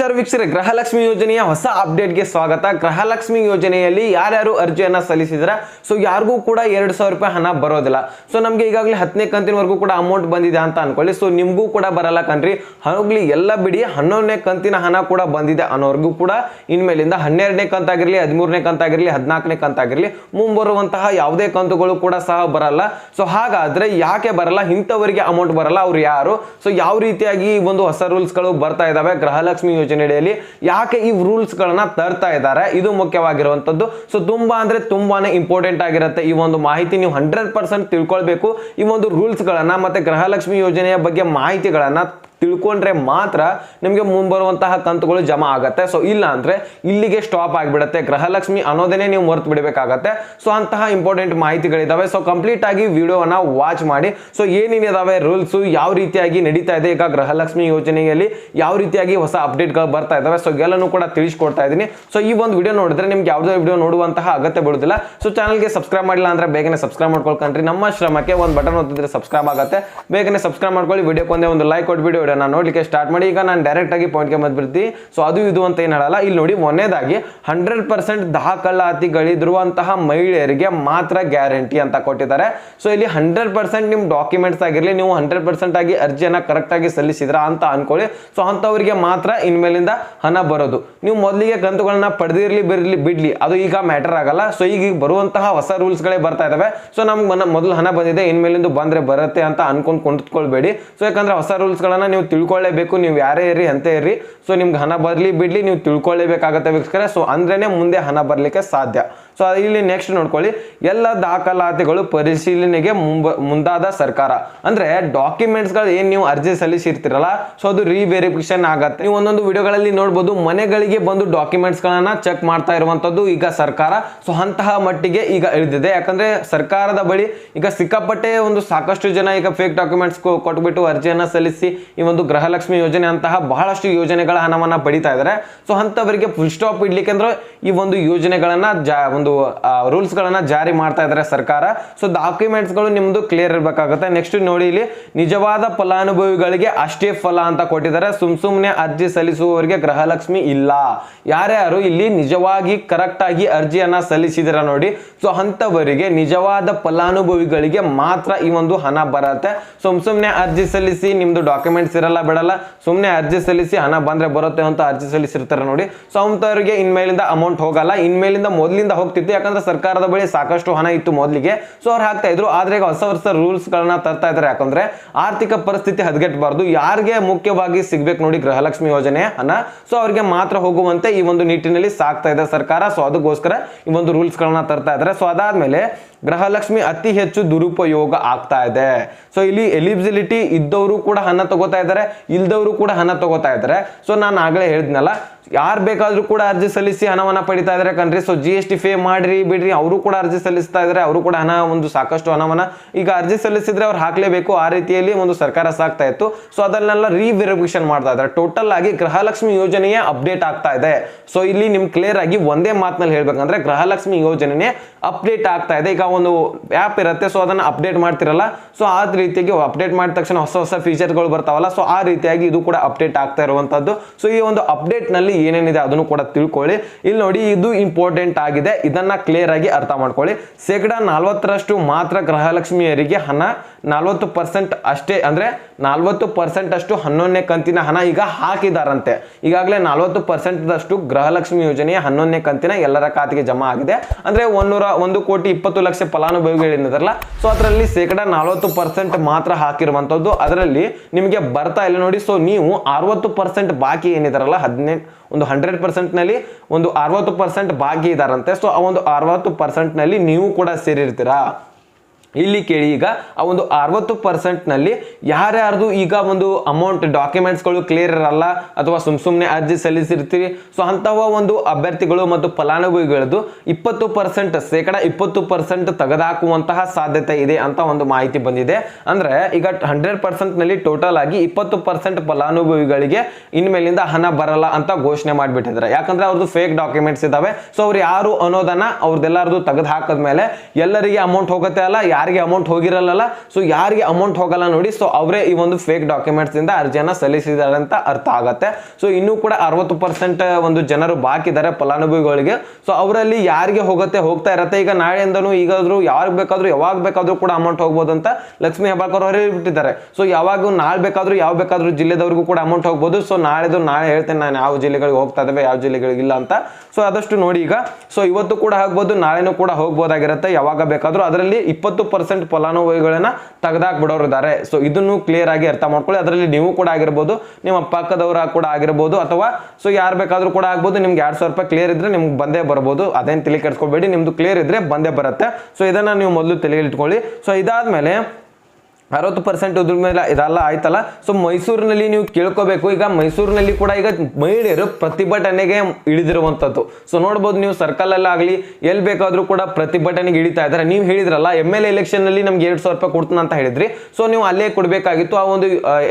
ನಮಸ್ಕಾರ ವೀಕ್ಷಕರೇ, ಗೃಹಲಕ್ಷ್ಮಿ ಯೋಜನೆಯ ಹೊಸ ಅಪ್ಡೇಟ್ಗೆ ಸ್ವಾಗತ. ಗೃಹಲಕ್ಷ್ಮಿ ಯೋಜನೆಯಲ್ಲಿ ಯಾರ್ಯಾರು ಅರ್ಜಿಯನ್ನ ಸಲ್ಲಿಸಿದ್ರ? ಸೊ ಯಾರಿಗೂ ಕೂಡ ಎರಡು ಸಾವಿರ ರೂಪಾಯಿ ಹಣ ಬರೋದಿಲ್ಲ. ಸೊ ನಮಗೆ ಈಗಾಗಲೇ ಹತ್ತನೇ ಕಂತಿನವರೆಗೂ ಕೂಡ ಅಮೌಂಟ್ ಬಂದಿದೆ ಅಂತ ಅನ್ಕೊಳ್ಳಿ. ಸೊ ನಿಮಗೂ ಕೂಡ ಬರಲ್ಲ ಕಣ್ರಿ. ಹೋಗ್ಲಿ, ಎಲ್ಲ ಬಿಡಿ. ಹನ್ನೊಂದನೇ ಕಂತಿನ ಹಣ ಕೂಡ ಬಂದಿದೆ ಅನ್ನೋರ್ಗೂ ಕೂಡ ಇನ್ಮೇಲಿಂದ ಹನ್ನೆರಡನೇ ಕಂತಾಗಿರ್ಲಿ, ಹದಿಮೂರನೇ ಕಂತಾಗಿರ್ಲಿ, ಹದಿನಾಲ್ಕನೇ ಕಂತಾಗಿರ್ಲಿ ಮುಂಬರುವಂತಹ ಯಾವುದೇ ಕಂತುಗಳು ಕೂಡ ಸಹ ಬರಲ್ಲ. ಸೊ ಹಾಗಾದ್ರೆ ಯಾಕೆ ಬರಲ್ಲ? ಇಂಥವರಿಗೆ ಅಮೌಂಟ್ ಬರಲ್ಲ. ಅವ್ರು ಯಾರು? ಸೊ ಯಾವ ರೀತಿಯಾಗಿ ಒಂದು ಹೊಸ ರೂಲ್ಸ್ಗಳು ಬರ್ತಾ ಇದಾವೆ? ಗೃಹಲಕ್ಷ್ಮಿ ಯೋಜನೆ ಅಡಿಯಲ್ಲಿ ಯಾಕೆ ಈ ರೂಲ್ಸ್ ಗಳನ್ನ ತರ್ತಾ ಇದ್ದಾರೆ, ಇದು ಮುಖ್ಯವಾಗಿರುವಂತದ್ದು. ಸೊ ತುಂಬಾ ಅಂದ್ರೆ ತುಂಬಾನೇ ಇಂಪಾರ್ಟೆಂಟ್ ಆಗಿರುತ್ತೆ ಈ ಒಂದು ಮಾಹಿತಿ. ನೀವು ಹಂಡ್ರೆಡ್ ಪರ್ಸೆಂಟ್ ತಿಳ್ಕೊಳ್ಬೇಕು ಈ ಒಂದು ರೂಲ್ಸ್ ಗಳನ್ನ ಮತ್ತೆ ಗೃಹಲಕ್ಷ್ಮಿ ಯೋಜನೆಯ ಬಗ್ಗೆ ಮಾಹಿತಿಗಳನ್ನ ತಿಳ್ಕೊಂಡ್ರೆ ಮಾತ್ರ ನಿಮಗೆ ಮುಂಬರುವಂತಹ ಕಂತುಗಳು ಜಮಾ ಆಗುತ್ತೆ. ಸೊ ಇಲ್ಲ ಅಂದರೆ ಇಲ್ಲಿಗೆ ಸ್ಟಾಪ್ ಆಗಿಬಿಡುತ್ತೆ. ಗೃಹಲಕ್ಷ್ಮಿ ಅನ್ನೋದನ್ನೇ ನೀವು ಮರೆತು ಬಿಡಬೇಕಾಗತ್ತೆ. ಸೊ ಅಂತಹ ಇಂಪಾರ್ಟೆಂಟ್ ಮಾಹಿತಿಗಳಿದ್ದಾವೆ ಸೊ ಕಂಪ್ಲೀಟ್ ಆಗಿ ವಿಡಿಯೋನ ವಾಚ್ ಮಾಡಿ. ಸೊ ಏನೇನಿದಾವೆ ರೂಲ್ಸು ಯಾವ ರೀತಿಯಾಗಿ ನಡೀತಾ ಇದೆ, ಈಗ ಗೃಹಲಕ್ಷ್ಮಿ ಯೋಜನೆಯಲ್ಲಿ ಯಾವ ರೀತಿಯಾಗಿ ಹೊಸ ಅಪ್ಡೇಟ್ಗಳು ಬರ್ತಾ ಇದ್ದಾವೆ ಸೊ ಎಲ್ಲನೂ ಕೂಡ ತಿಳಿಸ್ಕೊಡ್ತಾ ಇದ್ದೀನಿ. ಸೊ ಈ ಒಂದು ವಿಡಿಯೋ ನೋಡಿದ್ರೆ ನಿಮ್ಗೆ ಯಾವುದೇ ವಿಡಿಯೋ ನೋಡುವಂತಹ ಅಗತ್ಯ ಬಿಡುದಿಲ್ಲ ಸೊ ಚಾನಲ್ಗೆ ಸಬ್ಸ್ಕ್ರೈಬ್ ಮಾಡಿಲ್ಲ ಅಂದ್ರೆ ಬೇಗನೆ ಸಬ್ಸ್ಕ್ರೈಬ್ ಮಾಡ್ಕೊಳ್ಕಂಡ್ರಿ. ನಮ್ಮ ಶ್ರಮಕ್ಕೆ ಒಂದು ಬಟನ್ ಒತ್ತಿದ್ರೆ ಸಬ್ಸ್ಕ್ರೈಬ್ ಆಗುತ್ತೆ. ಬೇಗನೆ ಸಬ್ಸ್ಕ್ರೈಬ್ ಮಾಡ್ಕೊಳ್ಳಿ. ವಿಡಿಯೋಕ್ಕೆ ಒಂದೇ ಒಂದು ಲೈಕ್ ಕೊಟ್ಬಿಟ್ಟು ವಿಡಿಯೋನ ನೋಡ್ಲಿಕ್ಕೆ ಸ್ಟಾರ್ಟ್ ಮಾಡಿ, ಈಗ ನಾನು ಡೈರೆಕ್ಟ್ ಆಗಿ ಪಾಯಿಂಟ್ಗೆ ಬಂದ್ಬಿಡ್ತೀನಿ ಸೊ ಅದು ಇದು ಅಂತ ಏನು ಹೇಳಲ್ಲ. ಇಲ್ಲಿ ನೋಡಿ ಮೊನ್ನೆದಾಗಿ ಹಂಡ್ರೆಡ್ ಪರ್ಸೆಂಟ್ ದಾಖಲಾತಿಗಳಿರುವಂತಹ ಮಹಿಳೆಯರಿಗೆ ಮಾತ್ರ ಗ್ಯಾರಂಟಿ ಅಂತ ಕೊಟ್ಟಿದ್ದಾರೆ. ಸೊ ಇಲ್ಲಿ ಹಂಡ್ರೆಡ್ ಪರ್ಸೆಂಟ್ ನಿಮ್ಮ ಡಾಕ್ಯುಮೆಂಟ್ಸ್ ಆಗಿರಲಿ, ನೀವು ಹಂಡ್ರೆಡ್ ಪರ್ಸೆಂಟ್ ಆಗಿ ಅರ್ಜಿಯನ್ನ ಕರೆಕ್ಟ್ ಆಗಿ ಸಲ್ಲಿಸಿದ್ರ ಅಂತ ಅನ್ಕೊಳ್ಳಿ. ಸೊ ಅಂಥವರಿಗೆ ಮಾತ್ರ ಇನ್ಮೇಲಿಂದ ಹಣ ಬರೋದು. ನೀವು ಮೊದಲಿಗೆ ಕಂತುಗಳನ್ನ ಪಡೆದಿರ್ಲಿ, ಬಿರ್ಲಿ, ಬಿಡ್ಲಿ, ಅದು ಈಗ ಮ್ಯಾಟರ್ ಆಗಲ್ಲ. ಸೊ ಈಗ ಬರುವಂತಹ ಹೊಸ ರೂಲ್ಸ್ಗಳೇ ಬರ್ತಾ ಇದಾವೆ. ಸೊ ನಮ್ಗೆ ಮೊದಲು ಹಣ ಬಂದಿದೆ, ಇನ್ಮೇಲಿಂದ ಬಂದ್ರೆ ಬರುತ್ತೆ ಅಂತ ಅನ್ಕೊಂಡು ಕುಂತ್ಕೊಳ್ಬೇಡಿ. ಸೊ ಯಾಕಂದ್ರೆ ಹೊಸ ರೂಲ್ಸ್ಗಳನ್ನ ನೀವು ತಿಳ್ಕೊಳ್ಳೇಬೇಕು, ನೀವು ಯಾರೇ ಇರ್ರಿ, ಅಂತ ಇರಿ ಸೊ ನಿಮ್ಗೆ ಹಣ ಬರಲಿ, ಬಿಡ್ಲಿ, ನೀವು ತಿಳ್ಕೊಳ್ಳೇಬೇಕಾಗತ್ತೆ ವೀಕ್ಷಕರೇ. ಸೊ ಅಂದ್ರೇನೆ ಮುಂದೆ ಹಣ ಬರಲಿಕ್ಕೆ ಸಾಧ್ಯ. ಸೊ ಇಲ್ಲಿ ನೆಕ್ಸ್ಟ್ ನೋಡ್ಕೊಳ್ಳಿ. ಎಲ್ಲ ದಾಖಲಾತಿಗಳು ಪರಿಶೀಲನೆಗೆ ಮುಂದಾದ ಸರ್ಕಾರ. ಅಂದ್ರೆ ಡಾಕ್ಯುಮೆಂಟ್ಸ್ಗಳು ಏನ್ ನೀವು ಅರ್ಜಿ ಸಲ್ಲಿಸಿರ್ತೀರಲ್ಲ ಸೊ ಅದು ರಿವೆರಿಫಿಕೇಶನ್ ಆಗತ್ತೆ. ನೀವು ಒಂದೊಂದು ವಿಡಿಯೋಗಳಲ್ಲಿ ನೋಡ್ಬೋದು, ಮನೆಗಳಿಗೆ ಬಂದು ಡಾಕ್ಯುಮೆಂಟ್ಸ್ ಗಳನ್ನ ಚೆಕ್ ಮಾಡ್ತಾ ಇರುವಂತದ್ದು ಈಗ ಸರ್ಕಾರ. ಸೊ ಅಂತಹ ಮಟ್ಟಿಗೆ ಈಗ ಇಳಿದಿದೆ. ಯಾಕಂದ್ರೆ ಸರ್ಕಾರದ ಬಳಿ ಈಗ ಸಿಕ್ಕಾಪಟ್ಟೆ ಒಂದು ಸಾಕಷ್ಟು ಜನ ಈಗ ಫೇಕ್ ಡಾಕ್ಯುಮೆಂಟ್ಸ್ ಕೊಟ್ಬಿಟ್ಟು ಅರ್ಜಿಯನ್ನ ಸಲ್ಲಿಸಿ, ಈ ಒಂದು ಗೃಹಲಕ್ಷ್ಮಿ ಯೋಜನೆ ಅಂತಹ ಬಹಳಷ್ಟು ಯೋಜನೆಗಳ ಹಣವನ್ನ ಪಡಿತಾ ಇದ್ದಾರೆ ಸೊ ಅಂತವರಿಗೆ ಫುಲ್ ಸ್ಟಾಪ್ ಇಡ್ಲಿಕ್ಕೆ ಈ ಒಂದು ಯೋಜನೆಗಳನ್ನ ಜಾ, ಒಂದು ರೂಲ್ಸ್ ಗಳನ್ನ ಜಾರಿ ಮಾಡ್ತಾ ಇದ್ದಾರೆ ಸರ್ಕಾರ. ಸೊ ಡಾಕ್ಯುಮೆಂಟ್ಸ್ಗಳು ನಿಮ್ದು ಕ್ಲಿಯರ್ ಇರಬೇಕಾಗುತ್ತೆ. ನೆಕ್ಸ್ಟ್ ನೋಡಿ ಇಲ್ಲಿ ನಿಜವಾದ ಫಲಾನುಭವಿಗಳಿಗೆ ಅಷ್ಟೇ ಫಲ ಅಂತ ಕೊಟ್ಟಿದ್ದಾರೆ. ಸುಮ್ ಸುಮ್ಮನೆ ಅರ್ಜಿ ಸಲ್ಲಿಸುವವರಿಗೆ ಗೃಹಲಕ್ಷ್ಮಿ ಇಲ್ಲ. ಯಾರ್ಯಾರು ಇಲ್ಲಿ ನಿಜವಾಗಿ ಕರೆಕ್ಟ್ ಆಗಿ ಅರ್ಜಿಯನ್ನ ಸಲ್ಲಿಸಿದಿರ ನೋಡಿ. ಸೊ ಅಂತವರಿಗೆ ನಿಜವಾದ ಫಲಾನುಭವಿಗಳಿಗೆ ಮಾತ್ರ ಈ ಒಂದು ಹಣ ಬರುತ್ತೆ. ಸುಮ್ ಸುಮ್ನೆ ಅರ್ಜಿ ಸಲ್ಲಿಸಿ ನಿಮ್ದು ಡಾಕ್ಯುಮೆಂಟ್ಸ್ ಇರಲ್ಲ, ಬಿಡಲ್ಲ. ಸುಮ್ನೆ ಅರ್ಜಿ ಸಲ್ಲಿಸಿ ಹಣ ಬಂದ್ರೆ ಬರುತ್ತೆ ಅಂತ ಅರ್ಜಿ ಸಲ್ಲಿಸಿರ್ತಾರೆ ನೋಡಿ. ಸೊ ಅಂತವರಿಗೆ ಇನ್ಮೇಲಿಂದ ಅಮೌಂಟ್ ಹೋಗಲ್ಲ. ಇನ್ಮೇಲಿಂದ ಮೊದಲಿಂದ ಹೋಗ್ತಿತ್ತು ಯಾಕಂದ್ರೆ ಸರ್ಕಾರದ ಬಳಿ ಸಾಕಷ್ಟು ಹಣ ಇತ್ತು ಮೊದಲಿಗೆ. ಸೊ ಅವ್ರು ಹಾಕ್ತಾ ಇದ್ರು. ಆದ್ರೆ ಈಗ ಹೊಸ ಹೊಸ ರೂಲ್ಸ್ ಗಳನ್ನ ತರ್ತಾ ಇದ್ದಾರೆ ಯಾಕಂದ್ರೆ ಆರ್ಥಿಕ ಪರಿಸ್ಥಿತಿ ಹದಗೆಟ್ಟಬಾರ್ದು ಯಾರಿಗೆ ಮುಖ್ಯವಾಗಿ ಸಿಗ್ಬೇಕು ನೋಡಿ ಗೃಹಲಕ್ಷ್ಮಿ ಯೋಜನೆ ಹಣ ಸೊ ಅವ್ರಿಗೆ ಮಾತ್ರ ಹೋಗುವಂತೆ ಈ ಒಂದು ನಿಟ್ಟಿನಲ್ಲಿ ಸಾಕ್ತಾ ಇದೆ ಸರ್ಕಾರ. ಸೊ ಅದಕ್ಕೋಸ್ಕರ ಈ ಒಂದು ರೂಲ್ಸ್ ಗಳನ್ನ ತರ್ತಾ ಇದ್ದಾರೆ ಸೊ ಅದಾದ್ಮೇಲೆ ಗೃಹಲಕ್ಷ್ಮಿ ಅತಿ ಹೆಚ್ಚು ದುರುಪಯೋಗ ಆಗ್ತಾ ಇದೆ. ಸೊ ಇಲ್ಲಿ ಎಲಿಜಿಬಿಲಿಟಿ ಇದ್ದವರು ಕೂಡ ಹಣ ತಗೋತಾ ಇದ್ದಾರೆ, ಇಲ್ದವರು ಕೂಡ ಹಣ ತಗೋತಾ ಇದ್ದಾರೆ. ಸೊ ನಾನು ಆಗಲೇ ಹೇಳಿದ್ನಲ್ಲ, ಯಾರು ಬೇಕಾದರೂ ಕೂಡ ಅರ್ಜಿ ಸಲ್ಲಿಸಿ ಹಣವನ್ನ ಪಡಿತಾ ಇದ್ದಾರೆ ಕಣ್ರಿ. So G S T pay ಮಾಡಿರಿ, ಬಿಡ್ರಿ, ಅವರು ಕೂಡ ಅರ್ಜಿ ಸಲ್ಲಿಸ್ತಾ ಇದ್ದಾರೆ, ಅವರು ಕೂಡ ಹಣ, ಒಂದು ಸಾಕಷ್ಟು ಹಣವನ್ನ ಈಗ ಅರ್ಜಿ ಸಲ್ಲಿಸಿದ್ರೆ ಅವ್ರು ಹಾಕಲೇಬೇಕು. ಆ ರೀತಿಯಲ್ಲಿ ಒಂದು ಸರ್ಕಾರ ಸಾಕ್ತಾ ಇತ್ತು. ಸೊ ಅದನ್ನೆಲ್ಲ ರಿವೆರಿಫಿಕೇಶನ್ ಮಾಡ್ತಾ ಇದ್ದಾರೆ. ಟೋಟಲ್ ಆಗಿ ಗೃಹಲಕ್ಷ್ಮಿ ಯೋಜನೆಯೇ ಅಪ್ಡೇಟ್ ಆಗ್ತಾ ಇದೆ. ಸೊ ಇಲ್ಲಿ ನಿಮ್ ಕ್ಲಿಯರ್ ಆಗಿ ಒಂದೇ ಮಾತಿನಲ್ಲಿ ಹೇಳ್ಬೇಕಂದ್ರೆ ಗೃಹಲಕ್ಷ್ಮಿ ಯೋಜನೆ ಅಪ್ಡೇಟ್ ಆಗ್ತಾ ಇದೆ. ಈಗ ಒಂದು ಆ್ಯಪ್ ಇರುತ್ತೆ ಸೊ ಅದನ್ನ ಅಪ್ಡೇಟ್ ಮಾಡ್ತಿರಲ್ಲ. ಸೊ ಆ ರೀತಿಯಾಗಿ ಅಪ್ಡೇಟ್ ಮಾಡಿದ ತಕ್ಷಣ ಹೊಸ ಹೊಸ ಫೀಚರ್ಗಳು ಬರ್ತಾವಲ್ಲ ಸೊ ಆ ರೀತಿಯಾಗಿ ಇದು ಕೂಡ ಅಪ್ಡೇಟ್ ಆಗ್ತಾ ಇರುವಂಥದ್ದು ಸೊ ಈ ಒಂದು ಅಪ್ಡೇಟ್ನಲ್ಲಿ ಏನೇನಿದೆ ಅದನ್ನು ಕೂಡ ತಿಳ್ಕೊಳ್ಳಿ. ಇಲ್ಲಿ ನೋಡಿ, ಇದು ಇಂಪಾರ್ಟೆಂಟ್ ಆಗಿದೆ. ಇದನ್ನ ಕ್ಲಿಯರ್ ಆಗಿ ಅರ್ಥ ಮಾಡ್ಕೊಳ್ಳಿ. ಶೇಕಡ ನಲ್ವತ್ತರಷ್ಟು ಮಾತ್ರ ಗೃಹಲಕ್ಷ್ಮಿಯರಿಗೆ ಹಣ, ನಲ್ವತ್ತು ಪರ್ಸೆಂಟ್ ಅಷ್ಟೇ, ಅಂದ್ರೆ ನಲ್ವತ್ತು ಪರ್ಸೆಂಟ್ ಅಷ್ಟು ಹನ್ನೊಂದನೇ ಕಂತಿನ ಹಣ ಈಗ ಹಾಕಿದಾರಂತೆ. ಈಗಾಗಲೇ ನಲ್ವತ್ತು ಪರ್ಸೆಂಟ್ ದಷ್ಟು ಗೃಹಲಕ್ಷ್ಮಿ ಯೋಜನೆಯ ಹನ್ನೊಂದನೇ ಕಂತಿನ ಎಲ್ಲರ ಖಾತೆಗೆ ಜಮಾ ಆಗಿದೆ. ಅಂದ್ರೆ ಒಂದೂರ ಒಂದು ಕೋಟಿ ಇಪ್ಪತ್ತು ಲಕ್ಷ ಫಲಾನುಭವಿಗಳಿದ್ದಾರಲ್ಲ ಸೊ ಅದರಲ್ಲಿ ಶೇಕಡ ನಲವತ್ತು ಪರ್ಸೆಂಟ್ ಮಾತ್ರ ಹಾಕಿರುವಂತದ್ದು ಅದರಲ್ಲಿ ನಿಮಗೆ ಬರ್ತಾ ಇಲ್ಲ ನೋಡಿ. ಸೊ ನೀವು ಅರವತ್ತು ಪರ್ಸೆಂಟ್ ಬಾಕಿ ಏನಿದಾರಲ್ಲ ಹದಿನೆಂಟು ಒಂದು ಹಂಡ್ರೆಡ್ ಪರ್ಸೆಂಟ್ನಲ್ಲಿ ಒಂದು ಅರವತ್ತು ಪರ್ಸೆಂಟ್ ಬಾಕಿ ಇದಾರಂತೆ. ಸೊ ಆ ಒಂದು ಅರವತ್ತು ಪರ್ಸೆಂಟ್ನಲ್ಲಿ ನೀವು ಕೂಡ ಸೇರಿರ್ತೀರಾ? ಇಲ್ಲಿ ಕೇಳಿ, ಈಗ ಆ ಒಂದು ಅರವತ್ತು ಪರ್ಸೆಂಟ್ನಲ್ಲಿ ಯಾರ್ಯಾರ್ದು ಈಗ ಒಂದು ಅಮೌಂಟ್ ಡಾಕ್ಯುಮೆಂಟ್ಸ್ಗಳು ಕ್ಲಿಯರ್ ಇರಲ್ಲ ಅಥವಾ ಸುಮ್ ಸುಮ್ಮನೆ ಅರ್ಜಿ ಸಲ್ಲಿಸಿರ್ತೀವಿ. ಸೊ ಅಂಥವ ಒಂದು ಅಭ್ಯರ್ಥಿಗಳು ಮತ್ತು ಫಲಾನುಭವಿಗಳದ್ದು ಇಪ್ಪತ್ತು ಪರ್ಸೆಂಟ್ ಶೇಕಡ ಇಪ್ಪತ್ತು ಪರ್ಸೆಂಟ್ ತೆಗೆದುಹಾಕುವಂತಹ ಸಾಧ್ಯತೆ ಇದೆ ಅಂತ ಒಂದು ಮಾಹಿತಿ ಬಂದಿದೆ. ಅಂದರೆ, ಈಗ ಹಂಡ್ರೆಡ್ ಪರ್ಸೆಂಟ್ನಲ್ಲಿ ಟೋಟಲ್ ಆಗಿ ಇಪ್ಪತ್ತು ಪರ್ಸೆಂಟ್ ಫಲಾನುಭವಿಗಳಿಗೆ ಇನ್ಮೇಲಿಂದ ಹಣ ಬರಲ್ಲ ಅಂತ ಘೋಷಣೆ ಮಾಡಿಬಿಟ್ಟಿದ್ದಾರೆ. ಯಾಕಂದ್ರೆ ಅವ್ರದ್ದು ಫೇಕ್ ಡಾಕ್ಯುಮೆಂಟ್ಸ್ ಇದ್ದಾವೆ ಸೊ ಅವ್ರು ಯಾರು ಅನ್ನೋದನ್ನು ಅವ್ರದ್ದೆಲ್ಲರದು ತೆಗೆದು ಹಾಕಿದ್ಮೇಲೆ ಎಲ್ಲರಿಗೆ ಅಮೌಂಟ್ ಹೋಗುತ್ತೆ ಅಲ್ಲ ಯಾರಿಗೆ ಅಮೌಂಟ್ ಹೋಗಿರಲ್ಲ ಸೊ ಯಾರಿಗೆ ಅಮೌಂಟ್ ಹೋಗಲ್ಲ ನೋಡಿ ಸೊ ಅವರೇ ಈ ಒಂದು ಫೇಕ್ ಡಾಕ್ಯುಮೆಂಟ್ಸ್ ಇಂದ ಅರ್ಜಿಯನ್ನ ಸಲ್ಲಿಸಿದ್ದಾರೆ ಅಂತ ಅರ್ಥ ಆಗುತ್ತೆ. ಸೊ ಇನ್ನೂ ಕೂಡ ಅರವತ್ತು ಪರ್ಸೆಂಟ್ ಒಂದು ಜನರು ಬಾಕಿದ್ದಾರೆ ಫಲಾನುಭವಿಗಳಿಗೆ. ಸೊ ಅವರಲ್ಲಿ ಯಾರಿಗೆ ಹೋಗುತ್ತೆ, ಹೋಗ್ತಾ ಇರತ್ತೆ? ಈಗ ನಾಳೆಯಿಂದನೂ ಈಗಾದರೂ ಯಾರಿಗೆ ಬೇಕಾದರೂ, ಯಾವಾಗ ಬೇಕಾದರೂ ಕೂಡ ಅಮೌಂಟ್ ಹೋಗ್ಬೋದು ಅಂತ ಲಕ್ಷ್ಮಿ ಹೆಬ್ಬಾಳ್ಕರ್ ಅವರು ಬಿಟ್ಟಿದ್ದಾರೆ ಸೊ ಯಾವಾಗ ನಾಳೆ ಬೇಕಾದರೂ, ಯಾವ ಬೇಕಾದರೂ ಜಿಲ್ಲೆದವರಿಗೂ ಕೂಡ ಅಮೌಂಟ್ ಹೋಗ್ಬೋದು. ಸೊ ನಾಳೆದು ನಾಳೆ ಹೇಳ್ತೇನೆ ನಾನು, ಯಾವ ಜಿಲ್ಲೆಗಳಿಗೆ ಹೋಗ್ತಾ ಇದ್ದೇವೆ, ಯಾವ ಜಿಲ್ಲೆಗಳಿಗೆ ಇಲ್ಲ ಅಂತ. ಸೊ ಆದಷ್ಟು ನೋಡಿ ಈಗ. ಸೊ ಇವತ್ತು ಕೂಡ ಆಗ್ಬೋದು, ನಾಳೆನೂ ಕೂಡ ಹೋಗ್ಬೋದಾಗಿರುತ್ತೆ, ಯಾವಾಗ ಬೇಕಾದರೂ. ಅದರಲ್ಲಿ ಇಪ್ಪತ್ತು ಪರ್ಸೆಂಟ್ ಫಲಾನುಭವಿಗಳನ್ನ ತೆಗೆದಾಕ್ ಬಿಡೋರು ಇದ್ದಾರೆ ಸೊ ಇದನ್ನು ಕ್ಲಿಯರ್ ಆಗಿ ಅರ್ಥ ಮಾಡ್ಕೊಳ್ಳಿ. ಅದರಲ್ಲಿ ನೀವು ಕೂಡ ಆಗಿರ್ಬೋದು, ನಿಮ್ಮ ಪಕ್ಕದವರ ಕೂಡ ಆಗಿರ್ಬೋದು, ಅಥವಾ ಸೊ ಯಾರು ಬೇಕಾದ್ರೂ ಕೂಡ ಆಗ್ಬೋದು. ನಿಮ್ಗೆ ಎರಡು ರೂಪಾಯಿ ಕ್ಲಿಯರ್ ಇದ್ರೆ ನಿಮ್ಗೆ ಬಂದೇ ಬರ್ಬೋದು. ಅದೇನು ತಲೆ ಕೆಡ್ಸ್ಕೊಬೇಡಿ, ನಿಮ್ದು ಕ್ಲಿಯರ್ ಇದ್ರೆ ಬಂದೇ ಬರುತ್ತೆ. ಸೊ ಇದನ್ನ ನೀವು ಮೊದಲು ತಲೆಯಲ್ಲಿ ಇಟ್ಕೊಳ್ಳಿ ಸೊ ಇದಾದ್ಮೇಲೆ ಅರವತ್ತು ಪರ್ಸೆಂಟ್ ಇದ್ರ ಮೇಲೆ ಇದೆಲ್ಲ ಆಯ್ತಲ್ಲ? ಸೊ ಮೈಸೂರಿನಲ್ಲಿ ನೀವು ಕೇಳ್ಕೋಬೇಕು. ಈಗ ಮೈಸೂರಿನಲ್ಲಿ ಕೂಡ ಈಗ ಮಹಿಳೆಯರು ಪ್ರತಿಭಟನೆಗೆ ಇಳಿದಿರುವಂಥದ್ದು. ಸೊ ನೋಡ್ಬೋದು ನೀವು ಸರ್ಕಲ್ ಆಗಲಿ, ಎಲ್ಲಿ ಬೇಕಾದರೂ ಕೂಡ ಪ್ರತಿಭಟನೆಗೆ ಇಳಿತಾ ಇದ್ದಾರೆ. ನೀವು ಹೇಳಿದ್ರಲ್ಲ ಎಂ ಎಲ್ ಎಲೆಕ್ಷನ್ನಲ್ಲಿ ನಮ್ಗೆ ಎರಡು ಸಾವಿರ ರೂಪಾಯಿ ಕೊಡ್ತೀನಿ ಅಂತ ಹೇಳಿದ್ರಿ. ಸೊ ನೀವು ಅಲ್ಲೇ ಕೊಡಬೇಕಾಗಿತ್ತು. ಆ ಒಂದು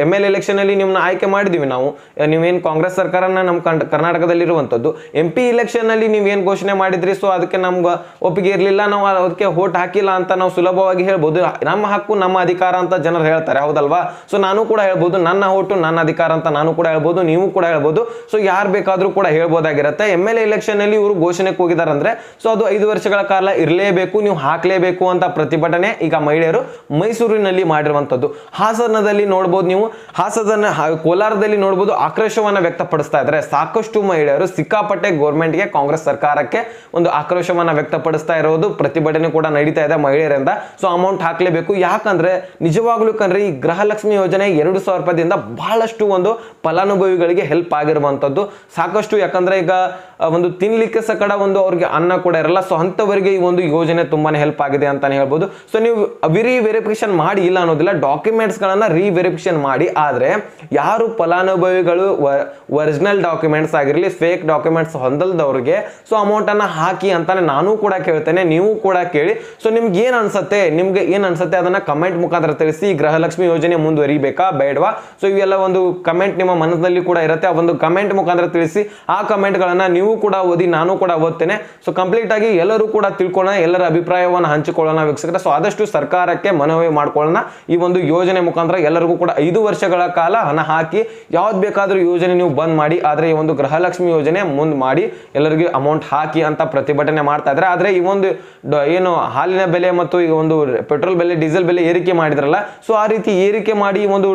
ಎಂ ಎಲ್ ಎಲೆಕ್ಷನಲ್ಲಿ ನಿಮ್ಮನ್ನ ಆಯ್ಕೆ ಮಾಡಿದೀವಿ ನಾವು. ನೀವೇನು ಕಾಂಗ್ರೆಸ್ ಸರ್ಕಾರನ ನಮ್ಮ ಕರ್ನಾಟಕದಲ್ಲಿ ಕರ್ನಾಟಕದಲ್ಲಿರುವಂಥದ್ದು. ಎಂ ಪಿ ಇಲೆಕ್ಷನ್ ನೀವೇನು ಘೋಷಣೆ ಮಾಡಿದ್ರಿ? ಸೊ ಅದಕ್ಕೆ ನಮ್ಗೆ ಒಪ್ಪಿಗೆ ಇರಲಿಲ್ಲ. ನಾವು ಅದಕ್ಕೆ ವೋಟ್ ಹಾಕಿಲ್ಲ ಅಂತ ನಾವು ಸುಲಭವಾಗಿ ಹೇಳ್ಬೋದು. ನಮ್ಮ ಹಕ್ಕು, ನಮ್ಮ ಅಧಿಕಾರ ಅಂತ ಜನರು ಹೇಳ್ತಾರೆ, ಹೌದಲ್ವಾ? ಸೊ ನಾನು ಕೂಡ ಹೇಳ್ಬೋದು, ನನ್ನ ಓಟು ನನ್ನ ಅಧಿಕಾರ ಅಂತ ನಾನು ಕೂಡ ಹೇಳ್ಬೋದು, ನೀವು ಕೂಡ ಹೇಳ್ಬೋದು. ಸೊ ಯಾರು ಬೇಕಾದರೂ ಕೂಡ ಹೇಳ್ಬೋದಾಗಿರುತ್ತೆ. ಎಂ ಎಲ್ ಎಲೆಕ್ಷನ್ ಅಲ್ಲಿ ಇವರು ಘೋಷಣೆ ಹೋಗಿದ್ದಾರೆ ಅಂದರೆ ಸೊ ಅದು ಐದು ವರ್ಷಗಳ ಕಾಲ ಇರಲೇಬೇಕು, ನೀವು ಹಾಕಲೇಬೇಕು ಅಂತ ಪ್ರತಿಭಟನೆ ಈಗ ಮಹಿಳೆಯರು ಮೈಸೂರಿನಲ್ಲಿ ಮಾಡಿರುವಂತದ್ದು ಹಾಸನದಲ್ಲಿ ನೋಡ್ಬೋದು ನೀವು, ಹಾಸನ ಕೋಲಾರದಲ್ಲಿ ನೋಡ್ಬೋದು ಆಕ್ರೋಶವನ್ನ ವ್ಯಕ್ತಪಡಿಸ್ತಾ ಇದ್ದಾರೆ. ಸಾಕಷ್ಟು ಮಹಿಳೆಯರು ಸಿಕ್ಕಾಪಟ್ಟೆ ಗೆ ಕಾಂಗ್ರೆಸ್ ಸರ್ಕಾರಕ್ಕೆ ಒಂದು ಆಕ್ರೋಶವನ್ನ ವ್ಯಕ್ತಪಡಿಸ್ತಾ ಇರೋದು ಪ್ರತಿಭಟನೆ ಕೂಡ ನಡೀತಾ ಇದೆ ಮಹಿಳೆಯರಿಂದ. ಸೊ ಅಮೌಂಟ್ ಹಾಕ್ಲೇಬೇಕು. ಯಾಕಂದ್ರೆ ನಿಜವಾಗ್ಲೂ ಕಂಡ್ರೆ ಈ ಗೃಹಲಕ್ಷ್ಮಿ ಯೋಜನೆ ಎರಡು ಸಾವಿರ ರೂಪಾಯಿದಿಂದ ಬಹಳಷ್ಟು ಒಂದು ಫಲಾನುಭವಿಗಳಿಗೆ ಹೆಲ್ಪ್ ಆಗಿರುವಂತದ್ದು. ಸಾಕಷ್ಟು ಯಾಕಂದ್ರೆ ಈಗ ಒಂದು ತಿನ್ಲಿಕ್ಕೆ ಸಕಡ ಒಂದು ಅವ್ರಿಗೆ ಅನ್ನ ಕೂಡ ಇರಲ್ಲ. ಸೊ ಅಂಥವರಿಗೆ ಈ ಒಂದು ಯೋಜನೆ ತುಂಬಾನೇ ಹೆಲ್ಪ್ ಆಗಿದೆ ಅಂತಾನೆ ಹೇಳ್ಬೋದು. ಸೊ ನೀವು ವಿರಿ ವೆರಿಫಿಕೇಶನ್ ಮಾಡಿ ಇಲ್ಲ ಅನ್ನೋದಿಲ್ಲ ಡಾಕ್ಯುಮೆಂಟ್ಸ್ ಗಳನ್ನ ರೀ ವೆರಿಫಿಕೇಶನ್ ಮಾಡಿ. ಆದ್ರೆ, ಯಾರು ಫಲಾನುಭವಿಗಳು ಒರಿಜಿನಲ್ ಡಾಕ್ಯುಮೆಂಟ್ಸ್ ಆಗಿರಲಿ ಫೇಕ್ ಡಾಕ್ಯುಮೆಂಟ್ಸ್ ಹೊಂದಲ್ದವ್ರಿಗೆ ಸೊ ಅಮೌಂಟ್ ಅನ್ನ ಹಾಕಿ ಅಂತಾನೆ ನಾನು ಕೂಡ ಕೇಳ್ತೇನೆ, ನೀವು ಕೂಡ ಕೇಳಿ. ಸೊ ನಿಮ್ಗೆ ಏನ್ ಅನ್ಸತ್ತೆ? ನಿಮ್ಗೆ ಏನ್ ಅನ್ಸತ್ತೆ? ಅದನ್ನ ಕಮೆಂಟ್ ಮುಖಾಂತರ ಈ ಗೃಹಲಕ್ಷ್ಮಿ ಯೋಜನೆ ಮುಂದುವರಿಬೇಕಾ ಬೇಡವಾ? ಸೊ ಇವೆಲ್ಲ ಒಂದು ಕಮೆಂಟ್ ನಿಮ್ಮ ಮನಸ್ಸಿನಲ್ಲಿ ಕೂಡ ಇರುತ್ತೆ. ಆ ಒಂದು ಕಮೆಂಟ್ ಮುಖಾಂತರ ತಿಳಿಸಿ ಆ ಕಮೆಂಟ್ ಗಳನ್ನ ನೀವು ಕೂಡ ಓದಿ, ನಾನು ಕೂಡ ಓದ್ತೇನೆ. ಸೊ ಕಂಪ್ಲೀಟ್ ಆಗಿ ಎಲ್ಲರೂ ಕೂಡ ತಿಳ್ಕೊಳ್ಳೋಣ, ಎಲ್ಲರ ಅಭಿಪ್ರಾಯವನ್ನು ಹಂಚಿಕೊಳ್ಳೋಣ ವೀಕ್ಷಕರ. ಸೊ ಆದಷ್ಟು ಸರ್ಕಾರಕ್ಕೆ ಮನವಿ ಮಾಡ್ಕೊಳ್ಳೋಣ. ಈ ಒಂದು ಯೋಜನೆ ಮುಖಾಂತರ ಎಲ್ಲರಿಗೂ ಕೂಡ ಐದು ವರ್ಷಗಳ ಕಾಲ ಹಣ ಹಾಕಿ ಯಾವ್ದು ಬೇಕಾದರೂ ಯೋಜನೆ ನೀವು ಬಂದ್ ಮಾಡಿ, ಆದ್ರೆ ಈ ಒಂದು ಗೃಹಲಕ್ಷ್ಮಿ ಯೋಜನೆ ಮುಂದೆ ಮಾಡಿ ಎಲ್ಲರಿಗೂ ಅಮೌಂಟ್ ಹಾಕಿ ಅಂತ ಪ್ರತಿಭಟನೆ ಮಾಡ್ತಾ ಇದ್ದಾರೆ. ಆದ್ರೆ ಈ ಒಂದು ಏನು ಹಾಲಿನ ಬೆಲೆ ಮತ್ತು ಈ ಒಂದು ಪೆಟ್ರೋಲ್ ಬೆಲೆ, ಡೀಸೆಲ್ ಬೆಲೆ ಏರಿಕೆ ಮಾಡಿದ್ರಲ್ಲ ಸೊ ಆ ರೀತಿ ಏರಿಕೆ ಮಾಡಿ ಒಂದು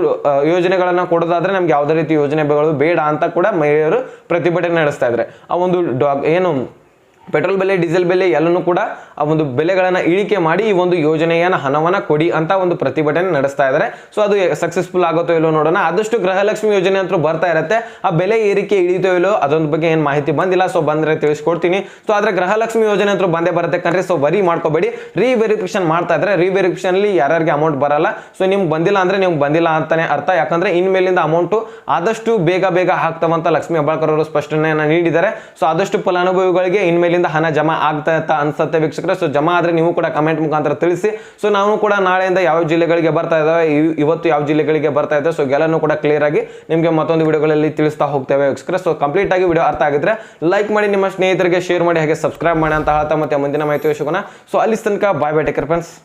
ಯೋಜನೆಗಳನ್ನ ಕೊಡೋದಾದ್ರೆ ನಮ್ಗೆ ಯಾವ್ದೇ ರೀತಿ ಯೋಜನೆಗಳು ಬೇಡ ಅಂತ ಕೂಡ ಮಹಿಳೆಯರು ಪ್ರತಿಭಟನೆ ನಡೆಸ್ತಾ ಇದ್ದಾರೆ. ಆ ಒಂದು ಡಾ- ಏನು ಪೆಟ್ರೋಲ್ ಬೆಲೆ, ಡೀಸೆಲ್ ಬೆಲೆ ಎಲ್ಲನೂ ಕೂಡ ಆ ಒಂದು ಬೆಲೆಗಳನ್ನ ಇಳಿಕೆ ಮಾಡಿ ಈ ಒಂದು ಯೋಜನೆಯನ್ನ ಹಣವನ್ನ ಕೊಡಿ ಅಂತ ಒಂದು ಪ್ರತಿಭಟನೆ ನಡೆಸ್ತಾ ಇದ್ದಾರೆ ಸೊ ಅದು ಸಕ್ಸಸ್ಫುಲ್ ಆಗುತ್ತೋ ಇಲ್ಲೋ ನೋಡೋಣ. ಆದಷ್ಟು ಗೃಹಲಕ್ಷ್ಮಿ ಯೋಜನೆ ಅಂತೂ ಬರ್ತಾ ಇರುತ್ತೆ. ಆ ಬೆಲೆ ಏರಿಕೆ ಇಳಿತೋ ಇಲ್ಲೋ ಅದೊಂದು ಬಗ್ಗೆ ಏನು ಮಾಹಿತಿ ಬಂದಿಲ್ಲ. ಸೊ ಬಂದರೆ ತಿಳಿಸ್ಕೊಡ್ತೀನಿ. ಸೊ ಆದರೆ ಗೃಹಲಕ್ಷ್ಮಿ ಯೋಜನೆ ಅಂತೂ ಬಂದೇ ಬರುತ್ತೆ ಕಣ್ರಿ. ಸೊ ವರಿ ಮಾಡ್ಕೋಬೇಡಿ. ರೀ ವೆರಿಫಿಕೇಶನ್ ಮಾಡ್ತಾ ಇದ್ರೆ ರೀ ವೆರಿಫಿಕೇಶನ್ ಅಲ್ಲಿ ಯಾರ್ಯಾರಿಗೆ ಅಮೌಂಟ್ ಬರಲ್ಲ. ಸೊ ನಿಮ್ಗೆ ಬಂದಿಲ್ಲ ಅಂದ್ರೆ ನಿಮ್ಗೆ ಬಂದಿಲ್ಲ ಅಂತಾನೆ ಅರ್ಥ. ಯಾಕಂದ್ರೆ ಇನ್ಮೇಲಿಂದ ಅಮೌಂಟು ಆದಷ್ಟು ಬೇಗ ಬೇಗ ಹಾಕ್ತವಂತ ಲಕ್ಷ್ಮೀ ಹೆಬ್ಬಾಳ್ಕರ್ ಅವರು ಸ್ಪಷ್ಟನೆಯನ್ನು ನೀಡಿದ್ದಾರೆ. ಸೊ ಆದಷ್ಟು ಫಲಾನುಭವಿಗಳಿಗೆ ಇನ್ಮೇಲಿಂದ ಹಣ ಜಮಾ ಆಗ್ತಾ ಅಂತ ಅನ್ಸುತ್ತೆ ವೀಕ್ಷಕರೇ. ಸೊ ಜಮಾ ಆದ್ರೆ ನೀವು ಕೂಡ ಕಮೆಂಟ್ ಮುಖಾಂತರ ತಿಳಿಸಿ. ಸೊ ನಾವು ಕೂಡ ನಾಳೆಯಿಂದ ಯಾವ ಜಿಲ್ಲೆಗಳಿಗೆ ಬರ್ತಾ ಇದ್ದಾವೆ? ಇವತ್ತು ಯಾವ ಜಿಲ್ಲೆಗಳಿಗೆ ಬರ್ತಾ ಇದೆ ಸೊ ಎಲ್ಲನೂ ಕೂಡ ಕ್ಲಿಯರ್ ಆಗಿ ನಿಮಗೆ ಮತ್ತೊಂದು ವಿಡಿಯೋಗಳಲ್ಲಿ ತಿಳಿಸ್ತಾ ಹೋಗ್ತೇವೆ ವೀಕ್ಷಕರೇ. ಸೊ ಕಂಪ್ಲೀಟ್ ಆಗಿ ವಿಡಿಯೋ ಅರ್ಥ ಆಗಿದ್ರೆ ಲೈಕ್ ಮಾಡಿ ನಿಮ್ಮ ಸ್ನೇಹಿತರಿಗೆ ಶೇರ್ ಮಾಡಿ, ಹಾಗೆ ಸಬ್ಸ್ಕ್ರೈಬ್ ಮಾಡಿ ಅಂತ ಹೇಳ್ತಾ ಮತ್ತೆ ಮುಂದಿನ ಮಾಹಿತಿ ಸಿಗೋಣ ಸೊ ಅಲ್ಲಿ ತನಕ ಬಾಯ್ ಬೈ ಟೇಕರ್ ಫ್ರೆಂಡ್ಸ್